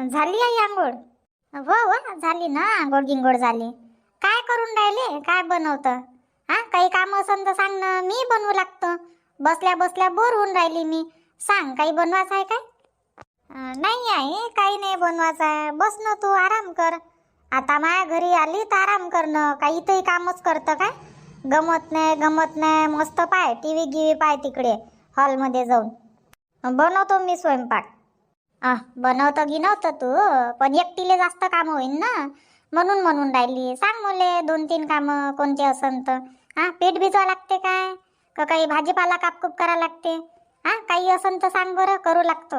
झाली आई आंघोळ? हो हो झाली ना आंघोळ गिंगोळ झाली. काय करून राहिले? काय बनवतं? हा काही काम असन तर सांग ना मी बनवू लागतं. बसल्या बसल्या बोर होऊन राहिली मी. सांग काही बनवायचं आहे काय? नाही आहे काही नाही बनवायचं आहे. बस ना तू आराम कर. आता माझ्या घरी आली तर आराम करणं काही इथंही कामच करतं काय? गमत नाही गमत नाही. मस्त पाय टी व्ही गिवी पाय तिकडे हॉलमध्ये जाऊन. बनवतो मी स्वयंपाक. बनवतं गिनवतं तू पण एकटीले जास्त काम होईन ना. म्हणून म्हणून राहिली. सांग मुले दोन तीन कामं कोणते असन तर. हा पीठ भिजवा लागते काय? का काही भाजीपाला कापकूप करा लागते? हा काही असन तर सांग बरं करू लागतो.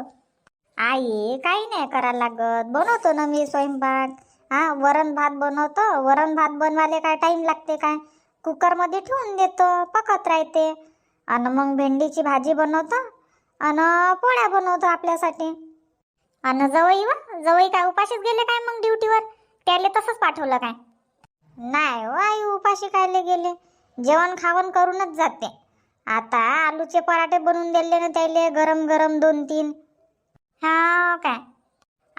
आई काही नाही करा लागत. बनवतो ना मी स्वयंपाक. हा वरण भात बनवतो. वरण भात बनवायला काय टाईम लागते काय? कुकरमध्ये ठेवून देतो पकत राहते. आणि मग भेंडीची भाजी बनवतो. आणि पोळ्या बनवतो आपल्यासाठी. आणि जवई वा. जवई काय उपाशीच गेले काय मग ड्युटीवर? त्याले तसंच पाठवलं काय? नाही हो आई उपाशी खायला गेले? जेवण खावण करूनच जाते. आता आलूचे पराठे बनवून दिले ना त्याले गरम गरम दोन तीन. हा हो काय?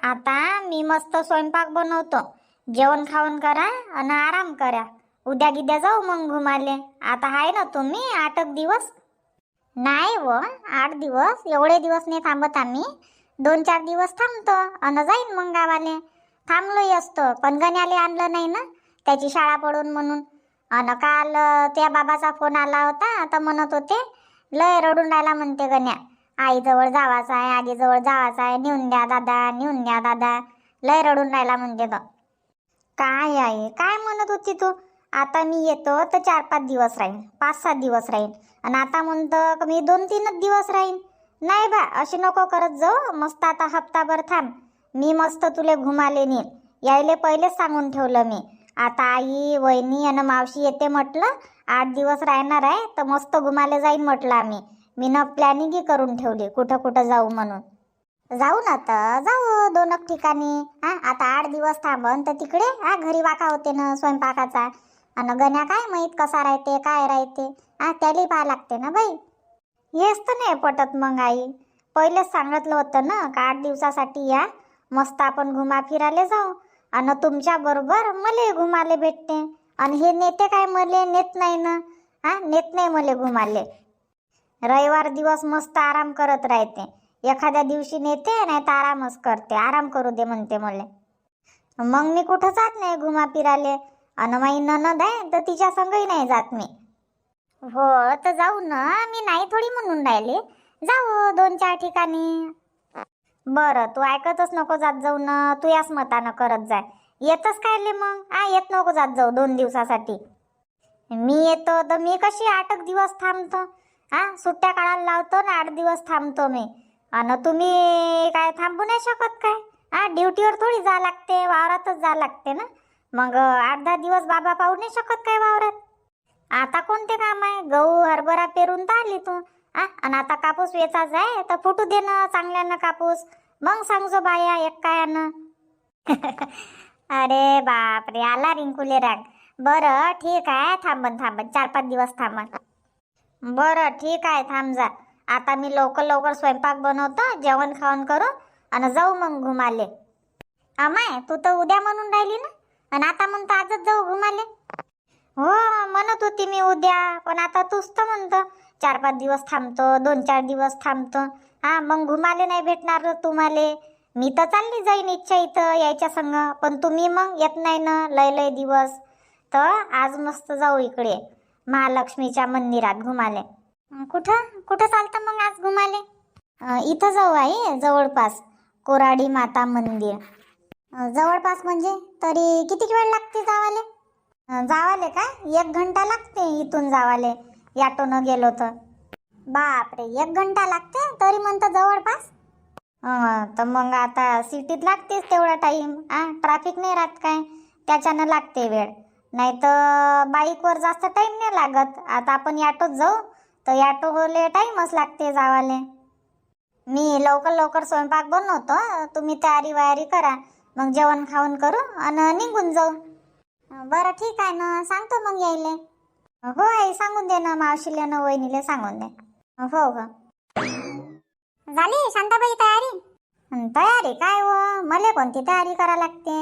आता मी मस्त स्वयंपाक बनवतो. जेवण खावण करा आणि आराम करा. उद्या गिद्या जाऊ मग घुमाले. आता आहे ना तुम्ही आठ एक दिवस? नाही व आठ दिवस. एवढे दिवस नाही थांबत आम्ही. दोन चार दिवस थांबतो अन जाईन मग गावाले. थांबलोही असतो पण गण्याले आणलं नाही ना त्याची शाळा पडून म्हणून. अन काल त्या बाबाचा फोन आला होता तर म्हणत होते लय रडून राहिला म्हणते गण्या. आईजवळ जावाचा आहे आजीजवळ जावाचा आहे नेऊन द्या दादा नेऊन द्या दादा. लय रडून राहिला म्हणते ग. काय आहे? काय म्हणत होती तू? आता मी येतो तर चार पाच दिवस राहीन पाच सात दिवस राहीन. आणि आता म्हणतो का मी दोन तीनच दिवस राहीन. नाही बा अशी नको करत जाऊ. मस्त आता हप्ताभर थांब. मी मस्त तुले घुमाले नेईन यायले पहिलेच सांगून ठेवलं मी. आता आई वहिनी आणि मावशी येते म्हटलं. आठ दिवस राहणार आहे तर मस्त घुमाले जाईन म्हटलं आम्ही. मी न प्लॅनिंगही करून ठेवली कुठं कुठं जाऊ म्हणून. जाऊ ना तर जाऊ दोन ठिकाणी. हा आता आठ दिवस थांबन तर तिकडे हा घरी वाका होते ना स्वयंपाकाचा. आणि गण्या काय माहीत कसा राहते काय राहते. हा त्याला पाहा लागते ना बाई. हेच तर नाही पटत मग आई. पहिलेच सांगितलं होतं ना का आठ दिवसासाठी या. मस्त आपण घुमा फिरायला जाऊ. आणि तुमच्या बरोबर मले घुमाले भेटते. आणि हे नेते काय मले नेत नाही ना? हा नेत नाही मले घुमाले रविवार दिवस मस्त आराम करत राहते. एखाद्या दिवशी नेते नाही तर आरामच करते. आराम करू दे म्हणते मले. मग मी कुठं जात नाही घुमा फिराले अन माई ननद आहे तर तिच्या संगही नाही जात मी. हो तर जाऊ ना. मी नाही थोडी म्हणून राहिले. जाऊ दोन चार ठिकाणी. बरं तू ऐकतच नको जात जाऊ ना. तू याच मतानं करत जाय. येतच काय मग? आ येत नको जात जाऊ दोन दिवसासाठी. मी येतो तर मी कशी आठ एक दिवस थांबतो? हा सुट्ट्या काढायला लावतो ना आठ दिवस थांबतो मी. आणि तुम्ही काय थांबू नाही शकत काय? हा ड्युटीवर थोडी जा लागते वावरातच जा लागते ना. मग आठ दहा दिवस बाबा पाहू नाही शकत काय वावरात? आता कोणते काम आहे? गहू हरभरा पेरून तर आली तू. आ आणि आता कापूस वेचाच आहे तर फुटू दे ना चांगल्यानं कापूस. मग सांगजो बाया एक कायानं अरे बाप रे आला रिंकुले राग. बरं ठीक आहे थांबन थांबन चार पाच दिवस थांबन बरं ठीक आहे थांब जा. आता मी लवकर लवकर स्वयंपाक बनवतो जेवण खावण करू आणि जाऊ मग घुमाले. अमाय तू तर उद्या म्हणून राहिली ना? आणि आता म्हणतो आजच जाऊ घुमाले. हो म्हणत होती मी उद्या पण आता तूच तर म्हणतो. चार पाच दिवस थांबतो दोन चार दिवस थांबतो. हा मग घुमाले नाही भेटणार तुम्हाले. मी तर चालली जाईन इच्छा इथं यायच्या संग पण तुम्ही मग येत नाही ना लय लय दिवस. तर आज मस्त जाऊ इकडे महालक्ष्मीच्या मंदिरात घुमाले. कुठं कुठं चालतं मग आज घुमाले? इथं जाऊ आहे जवळपास कोराडी माता मंदिर. जवळपास म्हणजे तरी किती वेळ लागते जावाले? जावाले का एक घंटा लागते इथून जावाले. याटोनं गेलो तर. बापरे एक घंटा लागते? तरी म्हणतं जवळपास. तर मग आता सिटीत लागतेच तेवढा टाईम आ ट्रॅफिक नाही राहत काय? त्याच्यानं लागते वेळ. नाही तर बाईकवर जास्त टाईम नाही लागत. आता आपण याटोत जाऊ तर याटोले टाईमच लागते जावाले. मी लवकर लवकर स्वयंपाक बनवतो तुम्ही तयारी वयारी करा. मग जेवण खाऊन करू आणि निघून जाऊ. बरं ठीक आहे ना. सांगतो मग यायले. हो आई सांगून दे ना मावशीला ना वहिनीले सांगून दे. हो हो. झाली शांताबाई तयारी? अन तयारी काय व? मले कोणती तयारी करा लागते?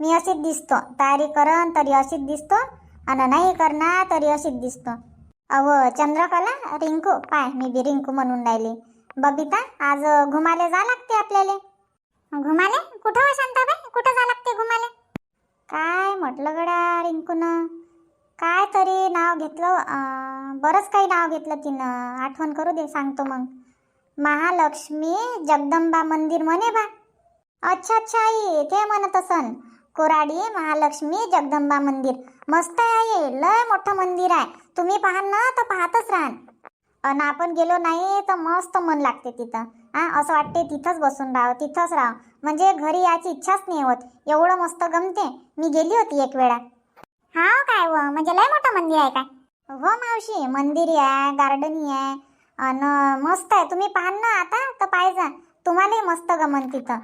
मी अशीच दिसतो. तयारी करन तरी अशीच दिसतो आणि नाही करणार तरी अशीच दिसतो. अव चंद्रकला रिंकू पाय मी बी रिंकू म्हणून राहिली. बबिता आज घुमाले जा लागते आपल्याला. घुमाले? कुठं हो शांताबाई कुठं जा लागते घुमाले काय म्हटलं गड्या काय तरी नाव घेतलं बरंच काही नाव घेतलं तिनं. आठवण करू दे सांगतो मग. महालक्ष्मी जगदंबा मंदिर म्हणे बा. अच्छा अच्छा आई ते म्हणत असन. कोराडी महालक्ष्मी जगदंबा मंदिर. मस्त आहे लय मोठं मंदिर आहे. तुम्ही पाहाल ना तर पाहतच राहाल अन आपण गेलो नाही तर मस्त मन लागते तिथं. हा असं वाटते तिथंच बसून राहावं तिथंच राहावं. म्हणजे घरी यायची इच्छाच नाही होत. एवढं मस्त गमते. मी गेली होती एक वेळा. हा काय व? म्हणजे लय मोठं मंदिर आहे काय? हो मावशी मंदिर आहे गार्डन आहे. अन मस्त आहे. तुम्ही पाहाल ना आता तर पाहिजे तुम्हालाही मस्त गमन तिथं.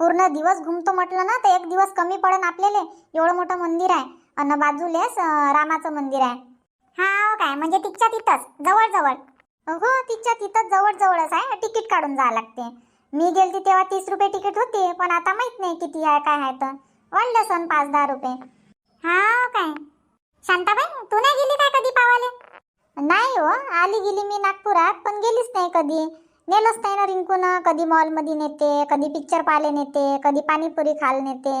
पूर्ण दिवस घुमतो म्हटलं ना तर एक दिवस कमी पडन आपल्याला. एवढं मोठं मंदिर आहे. अन बाजूलेच रामाचं मंदिर आहे. हा हो काय? म्हणजे तिच्या तिथंच जवळजवळ. हो तिच्या तिथंच जवळजवळच आहे. तिकीट काढून जावं लागते. मी गेलती तेव्हा तीस रुपये तिकीट होती पण आता माहीत नाही किती आहे काय आहे तर. वाढलं सण पाच दहा रुपये. हा काय? शांताबाई तू नाही गेली काय कधी पावाले? नाही हो आली गेली मी नागपुरात पण गेलीच नाही कधी. नेलंच नाही ना रिंकून कधी मॉलमध्ये नेते कधी पिक्चर पाहायला नेते कधी पाणीपुरी खायला नेते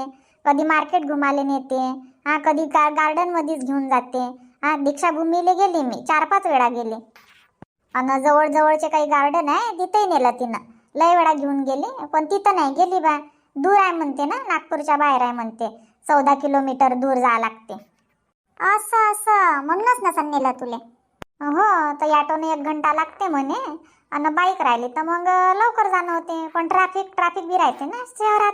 कधी मार्केट घुमाले नेते हा कधी गा गार्डनमध्येच घेऊन जाते. हा दीक्षाभूमीला गेली मी चार पाच वेळा गेले. आणि जवळजवळचे काही गार्डन आहे तिथेही नेलं तिनं. लय वेळा घेऊन गेली पण तिथं नाही गेली बा. दूर आहे म्हणते ना नागपूरच्या बाहेर आहे म्हणते. चौदा किलोमीटर दूर जा लागते. असं असं. म्हणूनच नसन नेलं तुले. हो तर ॲटोने एक घंटा लागते म्हणे. आणि बाईक राहिली तर मग लवकर जाणं होते. पण ट्रॅफिक ट्रॅफिक बी राहते ना शहरात.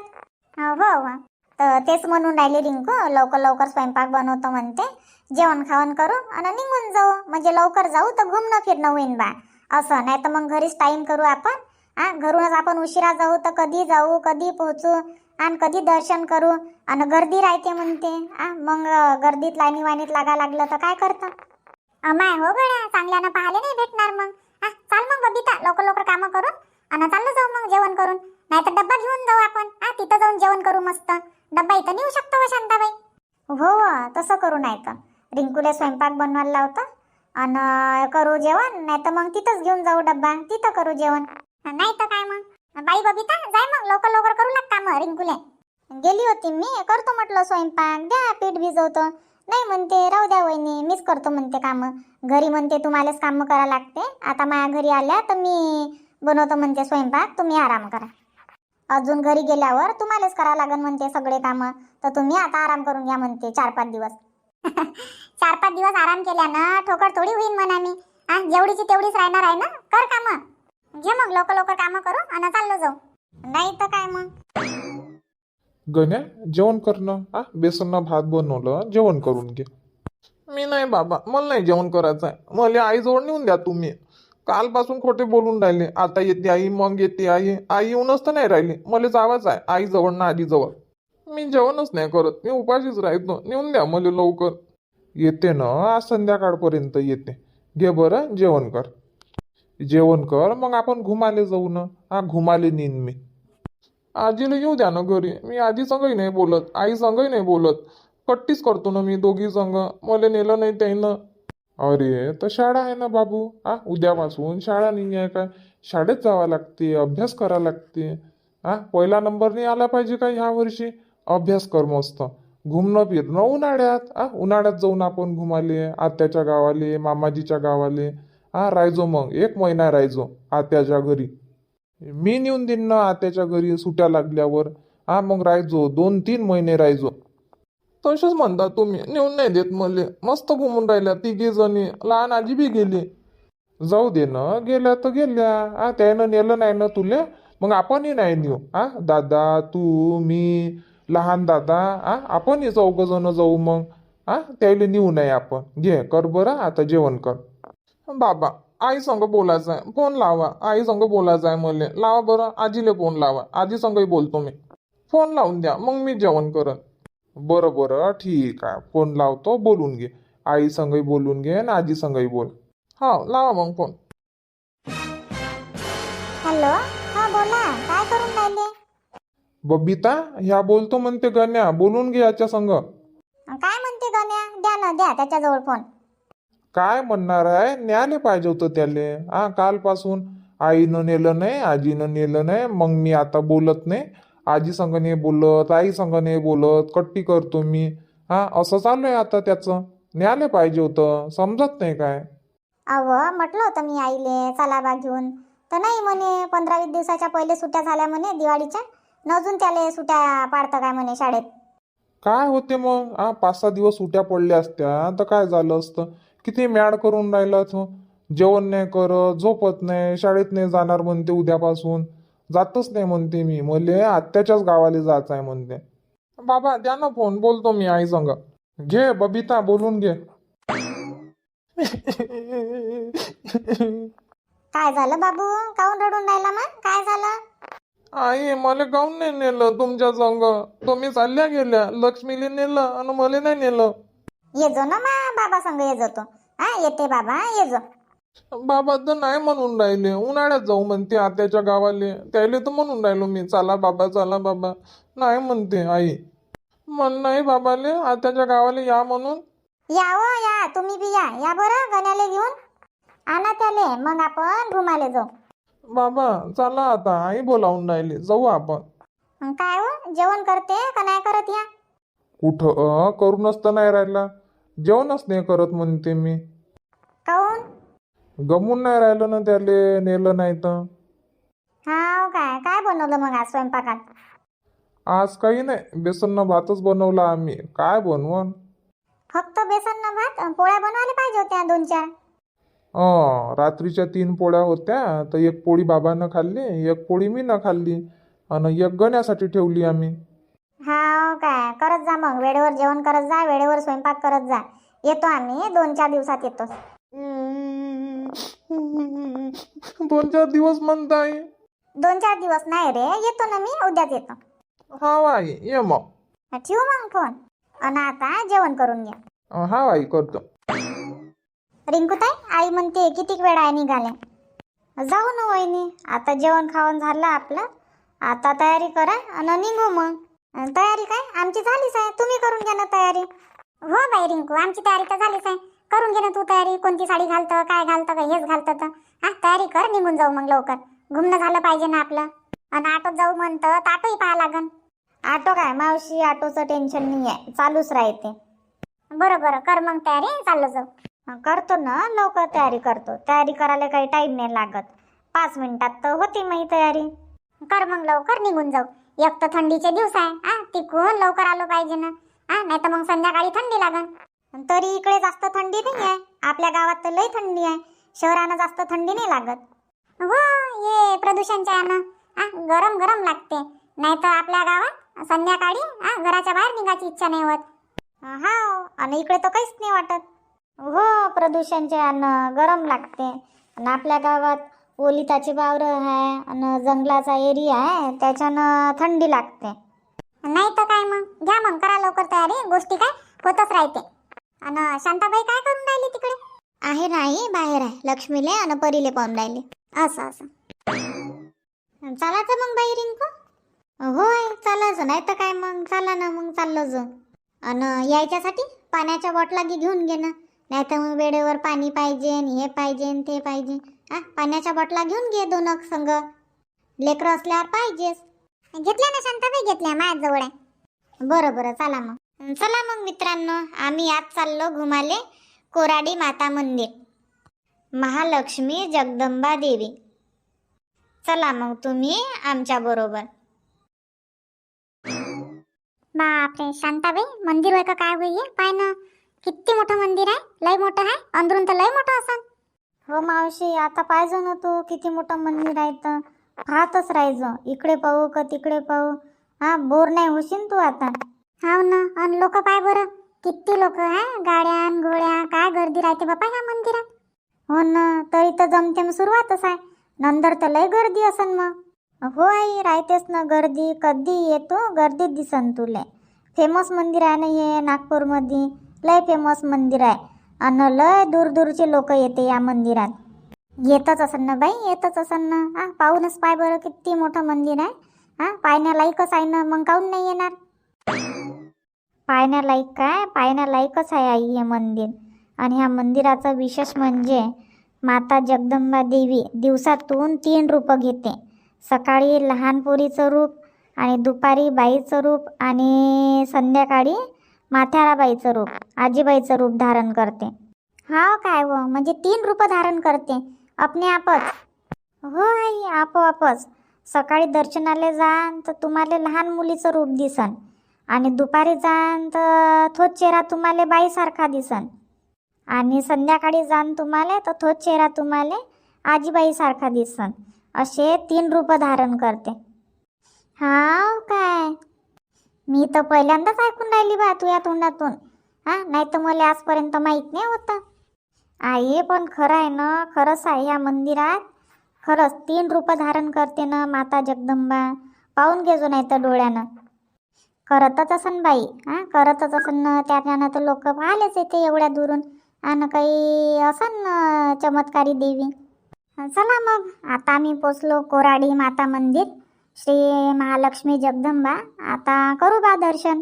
हो हो. तर तेच म्हणून राहिली रिंकू लवकर लवकर स्वयंपाक बनवतो म्हणते. जेवण खावण करू आणि निघून जाऊ. म्हणजे लवकर जाऊ तर घुमणं फिरणं होईन बा. असं नाही तर मग घरीच टाईम करू आपण. हा घरूनच आपण उशिरा जाऊ तर कधी जाऊ कधी पोहोचू? आणि कधी दर्शन करू? आणि गर्दी राहते म्हणते. आ मग गर्दीत लाईनी वाणीत लागा लागलं तर काय करतं? अमाय हो गड्या चांगल्यानं पाहायला नाही भेटणार मग. हा चाल मग बबिता लवकर लवकर कामं करून. आणि चाललो जाऊ मग जेवण करून. नाही तर डब्बा घेऊन जाऊ आपण. हा तिथं जाऊन जेवण करू मस्त. डब्बा इथं नेऊ शकतो व शांताबाई. हो, हो तसं करू नाही तर रिंकूला स्वयंपाक बनवायला होता आणि करू जेवण. नाही तर मग तिथंच घेऊन जाऊ डब्बा. तिथं करू जेवण. नाही तर काय मग? बाई बबिता जाय मग लवकर लवकर करू लाग काम रिंकूले. गेली होती मी करतो म्हटलं स्वयंपाक द्या पीठ भिजवतो. नाही म्हणते राहू द्या वहिनी मीच करतो म्हणते कामं. घरी म्हणते तुम्हालाच कामं करा लागते. आता माझ्या घरी आल्या तर मी बनवतो म्हणते स्वयंपाक तुम्ही आराम करा. अजून घरी गेल्यावर तुम्हालाच करा लागन म्हणते सगळे कामं. तर तुम्ही आता आराम करून घ्या म्हणते चार पाच दिवस. चार पाच दिवस आराम केल्यानं ठोकर थोडी होईन म्हणा मी हा जेवढीची तेवढीच राहणार आहे ना? कर कामं. घे मग लवकर लवकर कामं करू आणि चाललो जाऊ. नाही तर काय मग? गण्या जेवण करणं हा बेसनना भात बनवलं जेवण करून घे. मी नाही बाबा मला नाही जेवण करायचं आहे मला आईजवळ नेऊन द्या तुम्ही. कालपासून खोटे बोलून राहिले. आता येते आई मग येते आई. आई येऊनच तर नाही राहिली. मला जावंच आहे आईजवळ ना आजीजवळ. मी जेवणच नाही करत. मी उपाशीच राहतो. नेऊन द्या मला लवकर. येते ना आज संध्याकाळपर्यंत येते. घे बरं जेवण कर. जेवण कर मग आपण घुमाले जाऊ ना. हा घुमाले नेईन मी. आजीला येऊ द्या ना घरी. मी आजी संगही नाही बोलत आई संगही नाही बोलत. कट्टीच करतो ना मी दोघी संग. मला नेलं नाही त्यानं अरे तर शाळा आहे ना बाबू. हा उद्यापासून शाळा नाही आहे काय? शाळेत जावं लागते अभ्यास करा लागते. हा पहिला नंबर नाही आला पाहिजे का ह्या वर्षी? अभ्यास कर मस्त. घुमणं फिरणं उन्हाळ्यात. हा उन्हाळ्यात जाऊन आपण घुमाले आत्याच्या गावाले मामाजीच्या गावाले. हा राहायचो मग एक महिना राहायचो आत्याच्या घरी. मी नेऊन देईन ना आत्याच्या घरी सुट्या लागल्यावर. हा मग राहायचो दोन तीन महिने राहायचो तसेच म्हणता तुम्ही नेऊन नाही देत मले. मस्त घुमून राहिल्या तिघे जणी लहान आजी बी गेली. जाऊ दे ना गेल्या तर गेल्या. हा त्यानं नेलं नाही ना तुले? मग आपणही नाही नेऊ. हा दादा तू मी लहान दादा हा आपणही चौघ जण जाऊ मग. हा त्याला नेऊ नाही आपण. घे कर बरं आता जेवण कर. बाबा आई संग बोलायचं आहे. फोन लावा. आई संग बोलायचं आहे मले. लावा बरं. आजीले फोन लावा. आजी संगही बोलतो मी. फोन लावून द्या. मग मी जेवण करन. बरं बरं. ठीक आहे. फोन लावतो. बोलून घे. आई संगही बोलून घे आणि आजी संगही बोल. हा लावा मग फोन. हॅलो. हा बोला. काय करून राहिले? बबिता ह्या बोलतो म्हणते गण्या. बोलून घे याच्या संग. काय म्हणते गण्या? द्या ना द्या त्याच्याजवळ फोन. काय म्हणणार आहे? न्यायला पाहिजे होतं त्याले. हा कालपासून आईनं नेलं नाही आजीनं नेलं नाही मग मी आता बोलत नाही. आजी संग नाही बोलत आई संग नाही बोलत कट्टी करतो मी. हा असं चालू आहे आता त्याचं. न्यायला पाहिजे होतं. समजत नाही काय. अव म्हटलं होतं मी आईले चला बा घेऊन. तर नाही म्हणे पंधरा वीस दिवसाच्या पहिले सुट्ट्या झाल्या म्हणे दिवाळीच्या. न अजून त्याले सुट्ट्या पाडतं काय म्हणे शाळेत? काय होते मग? हा पाच सहा दिवस सुट्या पडल्या असत्या. तर काय झालं असतं? किती मॅड करून राहिला तो? जेवण नाही करत झोपत नाही शाळेत नाही जाणार म्हणते उद्यापासून. जातच नाही म्हणते मी. मले आत्याच्याच गावाला जायचं आहे म्हणते. बाबा द्या ना फोन. बोलतो मी आई संग. घे बबिता बोलून घे. काय झालं बाबू? काऊन रडून राहिला मग? काय झालं? आई मला काऊन नाही नेलं तुमच्या संग? तुम्ही चालल्या गेल्या. लक्ष्मीला नेलं आणि मला नाही नेलं. ये जो ना मा. बाबा संग ये जो तो. हा येते बाबा ये जो. बाबा तर नाही म्हणून राहिले. उन्हाळ्यात जाऊ म्हणते आत्याच्या गावाले. त्याले तर म्हणून राहिलो मी. चला बाबा चला बाबा. नाही म्हणते आई. म्हण नाही बाबाले आत्याच्या गावाले या म्हणून. या हो या. तुम्ही बी या. या बरं गण्याले घेऊन. आणा त्याले. मग आपण घुमाले जाऊ. बाबा चला आता. आई बोलावून राहिली. जाऊ आपण. अन काय हो? जेवण करते का नाही करत या? कुठं? अं, करूनच तर नाही राहिला. जेवणच नाही करत म्हणते मी. काऊन? गमून नाही राहिलं ना त्याले नेलं नाही तर. हा काय? काय बनवलं मग आज स्वयंपाकात? आज काही नाही. बेसननं भातच बनवला आम्ही. काय बनवण? फक्त बेसन न भात अन पोळ्या बनवायला पाहिजे होत्या दोन चार. अं, रात्रीच्या तीन पोळ्या होत्या तर एक पोळी बाबानं खाल्ली एक पोळी मी न खाल्ली आणि एक गण्यासाठी ठेवली आम्ही. हा काय? करत जा मग. वेळेवर जेवण करत जा वेळेवर स्वयंपाक करत जा. येतो आम्ही. दोन चार दिवसात येतो. दोन चार दिवस म्हणताय. दोन चार दिवस नाही रे. येतो ना मी. उद्याच येतो. हा ये मग. ठेवू मग फोन. आणि आता जेवण करून घ्या. हा आई. करतो. रिंकूताई आई म्हणते कितीक वेळ आहे निघाले जाऊ ना वहिनी. आता जेवण खावण झालं आपलं. आता तयारी करा. आणि निघू मग. अन तयारी काय? आमची झालीच आहे. तुम्ही करून घ्या ना तयारी. हो बाई रिंकू आमची तयारी तर झालीच आहे. करून घे ना तू तयारी. कोणती साडी घालतं काय घालतं का हेच घालतं तर. हा तयारी कर निघून जाऊ मग लवकर. घुमणं झालं पाहिजे ना आपलं. आणि ऑटोत जाऊ म्हणतं तर ऑटोही पाहा लागन. ऑटो काय? मावशी ऑटोचं टेन्शन नाही आहे चालूच राहते. बरं बरं. कर मग तयारी चाललो जाऊ. करतो ना. लवकर तयारी करतो. तयारी करायला काही टाइम नाही लागत. पाच मिनिटात तर होती मग तयारी. कर मग लवकर निघून जाऊ. एक तर थंडीचे दिवस आहे हा तिकून लवकर आलो पाहिजे ना. हा नाही तर मग संध्याकाळी थंडी लागन. तरी इकडे जास्त थंडी नाही आहे आपल्या गावात तर लई थंडी आहे शहरानं जास्त थंडी नाही लागत. हो ये प्रदूषणच्या यानं. हा गरम गरम लागते. नाही तर आपल्या गावात संध्याकाळी हा घराच्या बाहेर निघायची इच्छा नाही होत. हा आणि इकडे तर काहीच नाही वाटत. हो प्रदूषणचे अन्न गरम लागते. आणि आपल्या गावात ओलिताचे वावरं आहे आणि जंगलाचा एरिया आहे त्याच्यानं थंडी लागते. नाही तर काय मग? घ्या मग करा लवकर तयारी. गोष्टी काय? होतच राहते. आणि शांताबाई काय करून राहिली तिकडे? आहे नाही बाहेर आहे. लक्ष्मीले आणि परीले पाहून राहिली. असं असं. चालायचं मग बाई रिंकू? होय चालायचं. नाही तर काय मग? चला ना मग चाललो जो आणि यायच्यासाठी पाण्याच्या बॉटला घेऊन घे ना. नाही तर मग वेळेवर पाणी पाहिजे हे पाहिजे ते पाहिजे. हा पाण्याच्या बॉटला घेऊन घे दोन संघ लेकरं असल्यावर पाहिजेस. घेतल्या ना शांताबाई? घेतल्या माझ्याजवळ आहे. बरं बरं चला मग. चला मग मित्रांनो आम्ही आज चाललो घुमाले कोराडी माता मंदिर. महालक्ष्मी जगदंबा देवी. चला मग तुम्ही आमच्या बरोबर. बापरे शांताबाई मंदिर होय का? काय होई पाय ना. किती मोठं मंदिर आहे? लय मोठं आहे? अंदरून तर लय मोठं असं हो मावशी आता पाहिजे ना तू किती मोठं मंदिर आहे तर पाहतच राहायचं. इकडे पाहू का तिकडे पाहू. हा बोर नाही होशील तू आता. हाव ना आणि लोक पाय बरं. किती लोक आहे गाड्या घोड्या काय गर्दी राहते बापा ह्या मंदिरात? हो ना तरी तर जमतेम सुरुवातच आहे. नंतर तर लय गर्दी असन मग. हो आई राहतेच ना गर्दी. कधी येतो गर्दीत दिसन तुले. फेमस मंदिर आहे ना हे नागपूरमध्ये लय फेमस मंदिर आहे. आणि लय दूर दूरचे लोक येते या मंदिरात. येतच असन ना बाई येतच असन ना. हा पाहूनच पाय बरं किती मोठं मंदिर आहे. हा पाहण्यालायकच आहे ना मग काहून नाही येणार? पाहण्यालायक काय? पाहण्यालायकच आहे आई हे मंदिर. आणि ह्या मंदिराचं विशेष म्हणजे माता जगदंबा देवी दिवसातून तीन रूपं घेते. सकाळी लहान पोरीचं रूप आणि दुपारी बाईचं रूप आणि संध्याकाळी माथ्याराबाईचं रूप आजीबाईचं रूप धारण करते. हा काय व म्हणजे तीन रूपं धारण करते. आपणे आपच. हो आई आपोआपच. सकाळी दर्शनाला जान तर तुम्हाला लहान मुलीचं रूप दिसन. आणि दुपारी जान तर थोच चेहरा तुम्हाला बाईसारखा दिसन. आणि संध्याकाळी जाण तुम्हाला तर थोच चेहरा तुम्हाला आजीबाईसारखा दिसन. असे तीन रूपं धारण करते. हा काय? मी तर पहिल्यांदाच ऐकून राहिली बा तुझ्या तोंडातून. हा नाही तर मला आजपर्यंत माहीत नाही होतं. आई पण खरं आहे ना खरंच आहे या मंदिरात. खरंच तीन रूपं धारण करते ना माता जगदंबा. पाहून घेजो नाही तर डोळ्यानं. करतच असन बाई हा करतच असन ना. त्याच्यानं तर लोक पाहिलेच येते एवढ्या दुरून. आणि काही असन ना चमत्कारी देवी. चला मग आता आम्ही पोचलो कोराडी माता मंदिर. श्री महालक्ष्मी जगदंबा. आता करू बा दर्शन.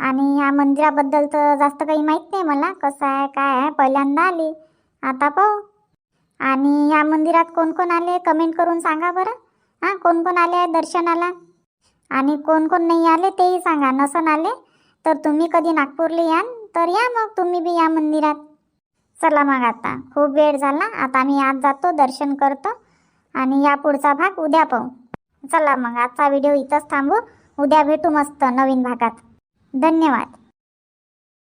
आणि या मंदिराबद्दल तर जास्त काही माहीत नाही मला. कसं आहे काय आहे पहिल्यांदा आली. आता पाहू. आणि या मंदिरात कोण कोण आले कमेंट करून सांगा बरं. हां कोण कोण आले आहे दर्शनाला? आणि कोण कोण नाही आले तेही सांगा. नसन आले तर तुम्ही कधी नागपूरला याल तर या मग. तुम्ही बी या मंदिरात. चला मग आता. खूप वेळ झाला. आता मी आज जातो दर्शन करतो. आणि या पुढचा भाग उद्या पाहू. चला मग आजचा व्हिडिओ इथंच थांबू. उद्या भेटू मस्त नवीन भागात. धन्यवाद.